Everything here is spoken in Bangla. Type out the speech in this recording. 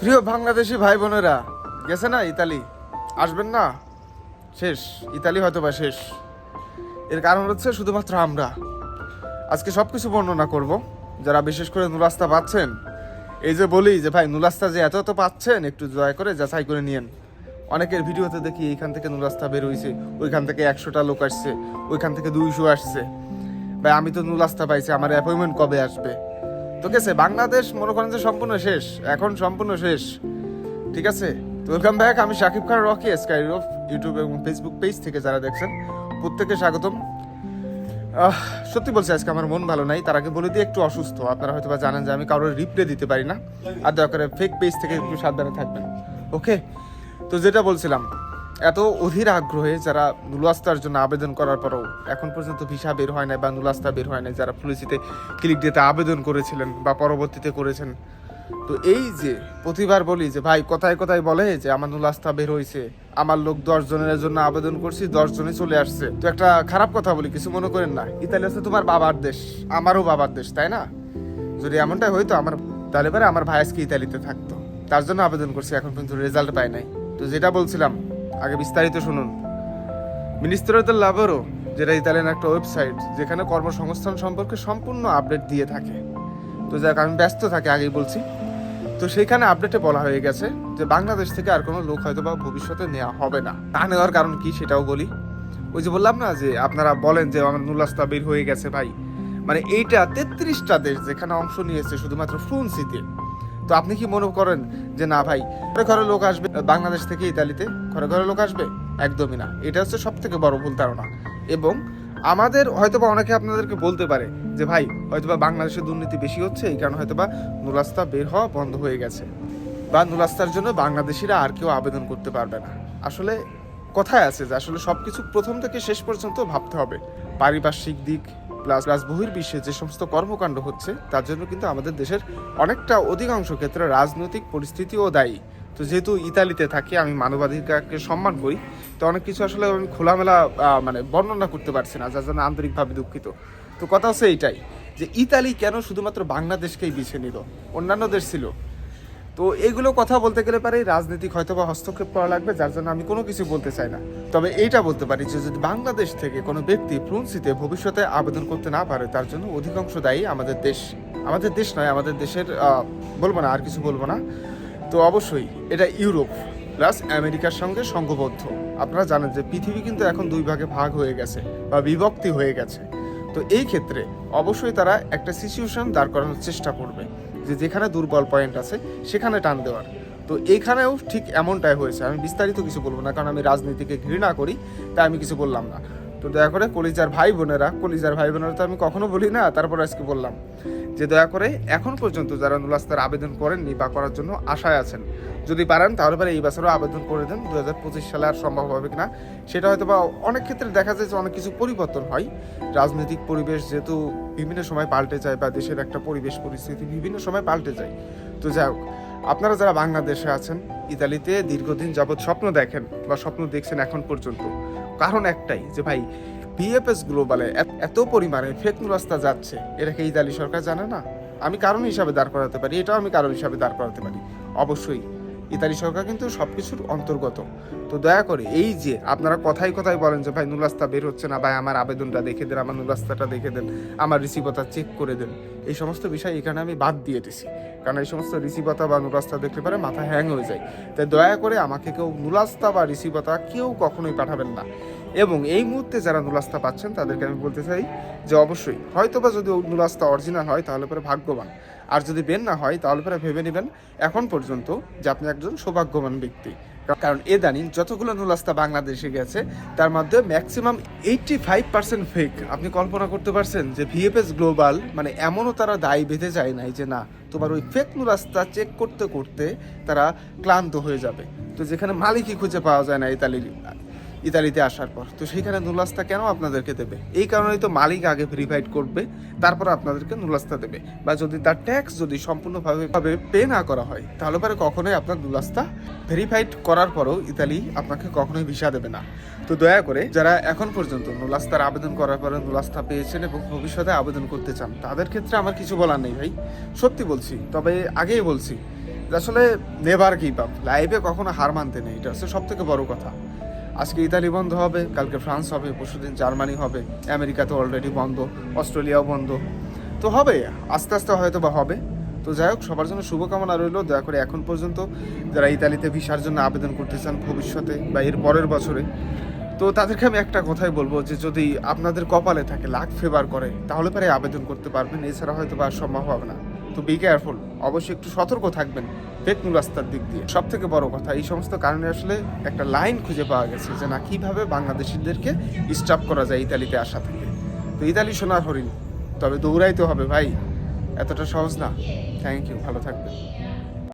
প্রিয় বাংলাদেশি ভাই বোনেরা গেছে না ইতালি? আসবেন না? শেষ। ইতালি হয়তো বা শেষ। এর কারণ হচ্ছে শুধুমাত্র আমরা। আজকে সব কিছু বর্ণনা করব। যারা বিশেষ করে নুরাস্তা পাচ্ছেন, এই যে বলি যে, ভাই, নুরাস্তা যে এত এত পাচ্ছেন, একটু দয়া করে যাচাই করে নিয়েন। অনেকের ভিডিওতে দেখি এইখান থেকে নুরাস্তা বের হয়েছে ওইখান থেকে একশোটা লোক আসছে, ওইখান থেকে দুইশো আসছে। ভাই, আমি তো নুরাস্তা পাইছি, আমার অ্যাপয়েন্টমেন্ট কবে আসবে? তো গেছে, বাংলাদেশ মনে করেন যে সম্পূর্ণ শেষ, এখন সম্পূর্ণ শেষ। ঠিক আছে? তো ওয়েলকাম ব্যাক আমি Shakib Khan Rocky sky rough YouTube এবং ফেসবুক পেজ থেকে যারা দেখছেন প্রত্যেকে স্বাগতম। সত্যি বলছি, আজকে আমার মন ভালো নাই। তার আগে বলে দিয়ে একটু অসুস্থ। আপনারা হয়তো বা জানেন যে আমি কারোর রিপ্লে দিতে পারি না। আর দয়া করে ফেক পেজ থেকে একটু সাবধানে থাকবেন। ওকে তো যেটা বলছিলাম এত অধীর আগ্রহে যারা নুলাস্তার জন্য আবেদন করার পরেও এখন পর্যন্ত ভিসা বের হয় না বা নুলাস্তা বের হয় না যারা পুলিশিতে ক্লিক দিতে আবেদন করেছিলেন বা পরবর্তীতে করেছেন। তো এই যে প্রতিবার বলি যে, ভাই, কথায় কথায় বলে যে, আমার নুলাস্তা বের হয়েছে আমার লোক দশ জনের জন্য আবেদন করছি, দশ জনে চলে আসছে। তো একটা খারাপ কথা বলি, কিছু মনে করেন না। ইতালি হচ্ছে তোমার বাবার দেশ, আমারও বাবার দেশ, তাই না? যদি এমনটাই হইতো, আমার তাহলে পরে আমার ভাই আজকে ইতালিতে থাকতো? তার জন্য আবেদন করছি, এখন কিন্তু রেজাল্ট পাই নাই। তো যেটা বলছিলাম আগে বিস্তারিত শুনুন। মিনিস্টার দ্য লাভারও যেটা ইতালিয়ান একটা ওয়েবসাইট যেখানে কর্মসংস্থান সম্পর্কে সম্পূর্ণ আপডেট দিয়ে থাকে। তো যাক আমি ব্যস্ত থাকি, আগেই বলছি। তো সেইখানে আপডেটে বলা হয়ে গেছে যে বাংলাদেশ থেকে আর কোনো লোক হয়তো বা ভবিষ্যতে নেওয়া হবে না। তা নেওয়ার কারণ কি সেটাও বলি। ওই যে বললাম না যে আপনারা বলেন যে আমার নুলাস্তা বের হয়ে গেছে ভাই। মানে এইটা তেত্রিশটা দেশ যেখানে অংশ নিয়েছে শুধুমাত্র ফ্রুন্সিতে তো আপনি কি মনে করেন যে না ভাই, ঘরে ঘরে লোক আসবে, বাংলাদেশ থেকে ইতালিতে ঘরে ঘরে লোক আসবে? একদমই না। এটা হচ্ছে সব থেকে বড় ভুল ধারণা। এবং আমাদের হয়তোবা অনেকে আপনাদেরকে বলতে পারে যে, ভাই, হয়তোবা বাংলাদেশে দুর্নীতি বেশি হচ্ছে, এই কারণে হয়তোবা নুলাস্তা বের হওয়া বন্ধ হয়ে গেছে। বা নুলাস্তার জন্য বাংলাদেশিরা আর কেউ আবেদন করতে পারবে না। আসলে কথায় আছে যে, আসলে সবকিছু প্রথম থেকে শেষ পর্যন্ত ভাবতে হবে। পারিপার্শ্বিক দিক প্লাস প্লাস বহির্বিশ্বে যে সমস্ত কর্মকাণ্ড হচ্ছে, তার জন্য কিন্তু আমাদের দেশের অনেকটা অধিকাংশ ক্ষেত্রে রাজনৈতিক পরিস্থিতিও দায়ী। তো যেহেতু ইতালিতে থাকি, আমি মানবাধিকারকে সম্মান করি, তো অনেক কিছু আসলে আমি খোলামেলা মানে বর্ণনা করতে পারছি না, যার জন্য আন্তরিকভাবে দুঃখিত। তো কথা হচ্ছে এইটাই, যে ইতালি কেন শুধুমাত্র বাংলাদেশকেই বেছে নিল? অন্যান্য দেশ ছিল তো এগুলো কথা বলতে গেলে পারে রাজনৈতিক হয়তো বা হস্তক্ষেপ করা লাগবে, যার জন্য আমি কোনো কিছু বলতে চাই না। তবে এইটা বলতে পারি যে যদি বাংলাদেশ থেকে কোনো ব্যক্তি ফ্রুন্সিতে ভবিষ্যতে আবেদন করতে না পারে, তার জন্য অধিকাংশ দায়ী আমাদের দেশ। আমাদের দেশ নয়, আমাদের দেশের বলব না, আর কিছু বলব না। তো অবশ্যই এটা ইউরোপ প্লাস আমেরিকার সঙ্গে সংঘবদ্ধ আপনারা জানেন যে পৃথিবী কিন্তু এখন দুই ভাগে ভাগ হয়ে গেছে বা বিভক্তি হয়ে গেছে। তো এই ক্ষেত্রে অবশ্যই তারা একটা সিচুয়েশন দাঁড় করানোর চেষ্টা করবে। যে যেখানে দুর্বল পয়েন্ট আছে, সেখানে টান দেওয়ার। তো এইখানেও ঠিক এমনটাই হয়েছে। আমি বিস্তারিত কিছু বলব না, কারণ আমি রাজনীতিকে ঘৃণা করি, তাই আমি কিছু বললাম না। তো দয়া করে কলিজার ভাই বোনেরা, কলিজার ভাই বোনেরা তো আমি কখনো বলি না, তারপর আজকে বললাম যে দয়া করে এখন পর্যন্ত যারা নুলাস্তার আবেদন করেননি বা করার জন্য আশায় আছেন, যদি পারেন তাহলে পরে এই বছরও আবেদন করে দেন দু হাজার পঁচিশ সালে আর সম্ভব হবে কিনা, সেটা হয়তো বা অনেক ক্ষেত্রে দেখা যায় যে অনেক কিছু পরিবর্তন হয়। রাজনৈতিক পরিবেশ যেহেতু বিভিন্ন সময় পাল্টে যায় বা দেশের একটা পরিবেশ পরিস্থিতি বিভিন্ন সময় পাল্টে যায়। তো যাই হোক আপনারা যারা বাংলাদেশে আছেন, ইতালিতে দীর্ঘদিন যাবৎ স্বপ্ন দেখেন বা স্বপ্ন দেখছেন এখন পর্যন্ত, কারণ একটাই যে ভাই বিএফএস গ্লোবালে এত- পরিমাণে ফেক রাস্তা যাচ্ছে এটাকে ইতালি সরকার জানে না? আমি কারণ হিসাবে দাঁড় করাতে পারি, এটাও আমি কারণ হিসাবে দাঁড় করাতে পারি। অবশ্যই ইতালি সরকার কিন্তু সব কিছুর অন্তর্গত। তো দয়া করে এই যে আপনারা কথাই কথাই বলেন যে, ভাই, নুলাস্তা বের হচ্ছে না, ভাই, আমার আবেদনটা দেখে দেন, আমার নুলাস্তাটা দেখে দেন, আমার রিসিভতা চেক করে দেন। এই সমস্ত বিষয় এখানে আমি বাদ দিয়ে দিছি। কারণ এই সমস্ত রিসিভতা বা নুলাস্তা দেখতে পারে মাথা হ্যাং হয়ে যায়। তাই দয়া করে আমাকে কেউ নুলাস্তা বা রিসিভতা কেউ কখনোই পাঠাবেন না। এবং এই মুহূর্তে যারা নুলাস্তা পাচ্ছেন, তাদেরকে আমি বলতে চাই যে অবশ্যই হয়তোবা যদি নুলাস্তা অরিজিনাল হয়, তাহলে পরে ভাগ্যবান। আর যদি বেন না হয়, তাহলে পরে ভেবে নেবেন এখন পর্যন্ত যে আপনি একজন সৌভাগ্যবান ব্যক্তি। কারণ এ দানি যতগুলো নুলাস্তা বাংলাদেশে গেছে, তার মধ্যে maximum eighty five percent fake আপনি কল্পনা করতে পারছেন যে ভিএফএস গ্লোবাল মানে এমনও তারা দায় বেঁধে যায় নাই যে না, তোমার ওই ফেক নুলাস্তা চেক করতে করতে তারা ক্লান্ত হয়ে যাবে। তো যেখানে মালিকই খুঁজে পাওয়া যায় না ইতালির ইতালিতে আসার পর। তো সেখানে নুলাস্তা কেন আপনাদেরকে দেবে? এই কারণেই তো মালিক আগে ভেরিফাইড করবে, তারপর আপনাদেরকে নুলাস্তা দেবে। বা যদি তার ট্যাক্স যদি সম্পূর্ণভাবে ভাবে পে না করা হয়, তাহলে পরে কখনোই আপনার নুলাস্তা ভেরিফাইড করার পরও ইতালি আপনাকে কখনোই ভিসা দেবে না। তো দয়া করে যারা এখন পর্যন্ত নুলাস্তার আবেদন করার পরে নুলাস্তা পেয়েছেন এবং ভবিষ্যতে আবেদন করতে চান, তাদের ক্ষেত্রে আমার কিছু বলার নেই ভাই। সত্যি বলছি, তবে আগেই বলছি, আসলে নেভার গিভ আপ লাইফে কখনো হার মানতে নেই, এটা হচ্ছে সব থেকে বড় কথা। আজকে ইতালি বন্ধ হবে, কালকে ফ্রান্স হবে, পরশুদিন জার্মানি হবে, আমেরিকা তো অলরেডি বন্ধ, অস্ট্রেলিয়াও বন্ধ। তো হবে, আস্তে আস্তে হয়তো বা হবে। তো যাই হোক, সবার জন্য শুভকামনা রইল। দয়া করে এখন পর্যন্ত যারা ইতালিতে ভিসার জন্য আবেদন করতে চান ভবিষ্যতে বা এর পরের বছরে, তো তাদেরকে আমি একটা কথাই বলব যে যদি আপনাদের কপালে থাকে লাখ ফেভার করে, তাহলে পরে আবেদন করতে পারবেন। এছাড়া হয়তো বা সম্ভব হবে না। তো বি কেয়ারফুল অবশ্যই একটু সতর্ক থাকবেন ফেক রাস্তার দিক দিয়ে। সব থেকে বড় কথা, এই সমস্ত কারণে আসলে একটা লাইন খুঁজে পাওয়া গেছে যে না, কীভাবে বাংলাদেশিদেরকে স্টপ করা যায় ইতালিতে আসা থেকে। তো ইতালি সোনার হরিণ, তবে দৌড়াইতে হবে ভাই, এতটা সহজ না। থ্যাংক ইউ ভালো থাকবেন।